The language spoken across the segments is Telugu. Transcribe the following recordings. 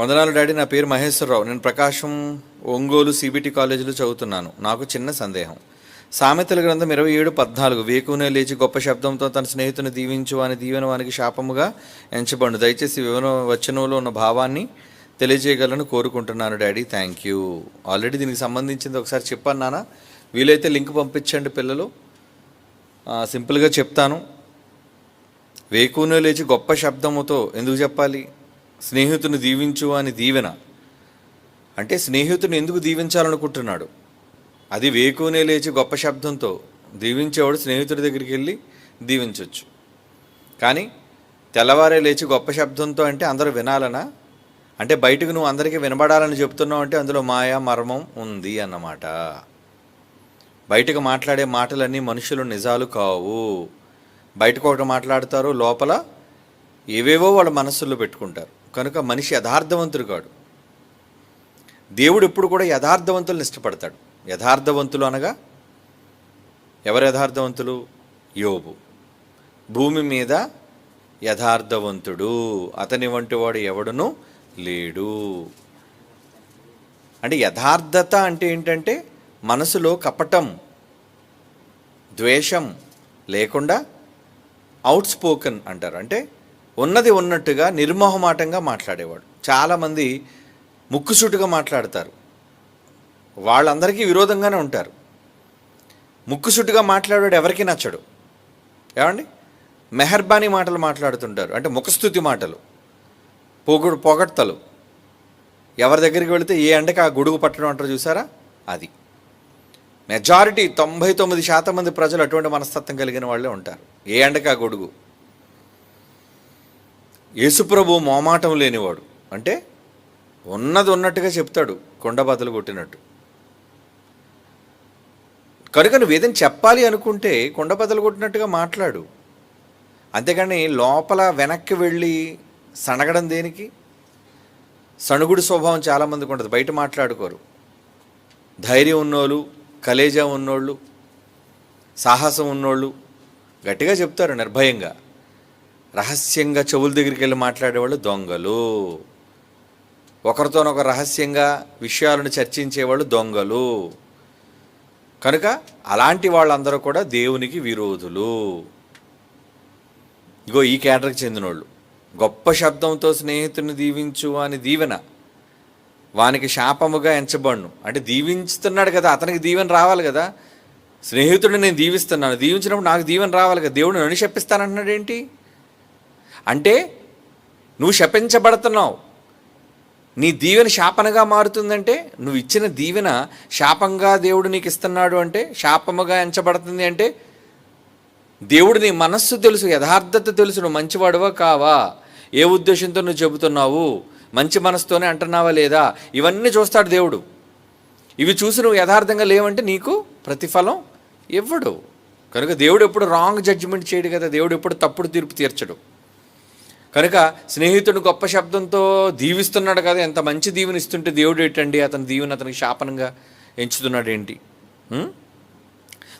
వందనాలు డాడీ నా పేరు మహేశ్వరరావు. నేను ప్రకాశం ఒంగోలు సిబిటి కాలేజీలో చదువుతున్నాను. నాకు చిన్న సందేహం. సామెతల గ్రంథం ఇరవై ఏడు పద్నాలుగు. వేకునే లేచి గొప్ప శబ్దంతో తన స్నేహితుని దీవించు అని దీవెన వానికి శాపముగా ఎంచబడు దయచేసి వివరణ వచనంలో ఉన్న భావాన్ని తెలియజేయగలను కోరుకుంటున్నాను డాడీ. Thank you. ఆల్రెడీ దీనికి సంబంధించింది ఒకసారి చెప్పాను నాన్న. వీలైతే లింక్ పంపించండి పిల్లలు. సింపుల్గా చెప్తాను. వేకునే లేచి గొప్ప శబ్దముతో ఎందుకు చెప్పాలి? స్నేహితుని దీవించు అని దీవెన. అంటే స్నేహితుని ఎందుకు దీవించాలనుకుంటున్నాడు? అది వేకునే లేచి గొప్ప శబ్దంతో దీవించేవాడు స్నేహితుడి దగ్గరికి వెళ్ళి దీవించవచ్చు కానీ తెల్లవారే లేచి గొప్ప శబ్దంతో అంటే అందరూ వినాలనా? అంటే బయటకు నువ్వు అందరికీ వినబడాలని చెప్తున్నావు అంటే అందులో మాయా మర్మం ఉంది అన్నమాట. బయటకు మాట్లాడే మాటలన్నీ మనుషులు నిజాలు కావు. బయటకు ఒకటి మాట్లాడతారు లోపల ఏవేవో వాళ్ళ మనస్సుల్లో పెట్టుకుంటారు. కనుక మనిషి యథార్థవంతుడు కాడు. దేవుడు ఎప్పుడు కూడా యథార్థవంతులను ఇష్టపడతాడు. యథార్థవంతులు అనగా ఎవరు యథార్థవంతులు? యోబు. భూమి మీద యథార్థవంతుడు. అతని వంటి వాడు ఎవడును లేడు. అంటే యథార్థత అంటే ఏంటంటే మనసులో కపటం ద్వేషం లేకుండా అవుట్ స్పోకన్ అంటారు. అంటే ఉన్నది ఉన్నట్టుగా నిర్మోహమాటంగా మాట్లాడేవాడు. చాలామంది ముక్కుసూటుగా మాట్లాడతారు. వాళ్ళందరికీ విరోధంగానే ఉంటారు. ముక్కుసూటుగా మాట్లాడాడు ఎవరికి నచ్చడు. ఏమండి? మెహర్బానీ మాటలు మాట్లాడుతుంటారు. అంటే ముఖస్థుతి మాటలు. పొగుడు పొగడ్తలు ఎవరి దగ్గరికి వెళితే ఏ ఎండకి ఆ గొడుగు పట్టడం అంటారు చూసారా? అది. మెజారిటీ తొంభై తొమ్మిది శాతం మంది ప్రజలు అటువంటి మనస్తత్వం కలిగిన వాళ్ళే ఉంటారు. ఏ అండకి ఆ గొడుగు? యేసుప్రభు మోమాటం లేనివాడు. అంటే ఉన్నది ఉన్నట్టుగా చెప్తాడు కొండబాతలు కొట్టినట్టు. కనుక నువ్వు ఏదైనా చెప్పాలి అనుకుంటే కొండ కొట్టినట్టుగా మాట్లాడు. అంతేగాని లోపల వెనక్కి వెళ్ళి సనగడం దేనికి? సణుగుడి స్వభావం చాలామందికి ఉంటుంది బయట మాట్లాడుకోరు. ధైర్యం ఉన్నోళ్ళు కలేజా ఉన్నోళ్ళు సాహసం ఉన్నోళ్ళు గట్టిగా చెప్తారు నిర్భయంగా. రహస్యంగా చెవుల దగ్గరికి వెళ్ళి మాట్లాడేవాళ్ళు దొంగలు. ఒకరితోనొక రహస్యంగా విషయాలను చర్చించేవాళ్ళు దొంగలు. కనుక అలాంటి వాళ్ళందరూ కూడా దేవునికి విరోధులు. ఇగో ఈ కేటర్కి చెందినోళ్ళు. గొప్ప శబ్దంతో స్నేహితుని దీవించు అని దీవెన. వానికి శాపముగా ఎంచబడును. అంటే దీవించుతున్నాడు కదా అతనికి దీవెన రావాలి కదా. స్నేహితుడిని నేను దీవిస్తున్నాను దీవించినప్పుడు నాకు దీవెన రావాలి కదా దేవుడిని నన్ను శపిస్తానంటున్నాడు ఏంటి? అంటే నువ్వు శపించబడుతున్నావు. నీ దీవెన శాపనగా మారుతుందంటే నువ్వు ఇచ్చిన దీవెన శాపంగా దేవుడు నీకు ఇస్తున్నాడు అంటే శాపముగా ఎంచబడుతుంది అంటే దేవుడు నీ మనస్సు తెలుసు యథార్థత తెలుసు నువ్వు మంచివాడువా కావా? ఏ ఉద్దేశంతో నువ్వు చెబుతున్నావు? మంచి మనసుతోనే అంటున్నావా లేదా? ఇవన్నీ చూస్తాడు దేవుడు. ఇవి చూసి నువ్వు యథార్థంగా లేవంటే నీకు ప్రతిఫలం ఇవ్వడు. కనుక దేవుడు ఎప్పుడు రాంగ్ జడ్జిమెంట్ చేయడు కదా దేవుడు ఎప్పుడు తప్పుడు తీర్పు తీర్చడు. కనుక స్నేహితుడు గొప్ప శబ్దంతో దీవిస్తున్నాడు కదా ఎంత మంచి దీవెన ఇస్తుంటే దేవుడు ఏంటండి? అతని దీవెన అతనికి శాపనంగా ఎంచుతున్నాడు ఏంటి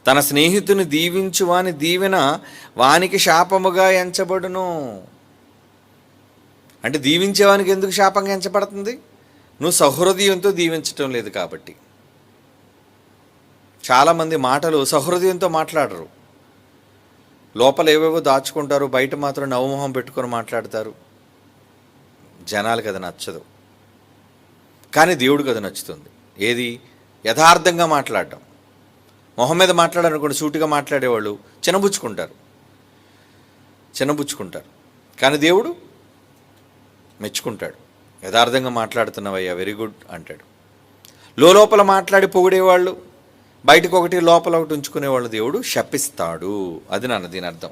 తన స్నేహితుని దీవించు వాని దీవెన వానికి శాపముగా ఎంచబడును. అంటే దీవించేవానికి ఎందుకు శాపంగా ఎంచబడుతుంది? నువ్వు సహృదయంతో దీవించటం లేదు కాబట్టి. చాలామంది మాటలు సహృదయంతో మాట్లాడరు. లోపల ఏవేవో దాచుకుంటారు బయట మాత్రం నవమోహం పెట్టుకొని మాట్లాడతారు. జనాలకు అది నచ్చదు. కానీ దేవుడికి అది నచ్చుతుంది. ఏది? యథార్థంగా మాట్లాడటం. మొహం మీద మాట్లాడాలనుకోండి సూటిగా మాట్లాడేవాళ్ళు చిన్నబుచ్చుకుంటారు చిన్నబుచ్చుకుంటారు కానీ దేవుడు మెచ్చుకుంటాడు. యథార్థంగా మాట్లాడుతున్నావయ్యా వెరీ గుడ్ అంటాడు. లోపల మాట్లాడి పొగిడేవాళ్ళు బయటకు ఒకటి లోపల ఒకటి ఉంచుకునేవాళ్ళు దేవుడు శపిస్తాడు. అది నాన్న దీని అర్థం.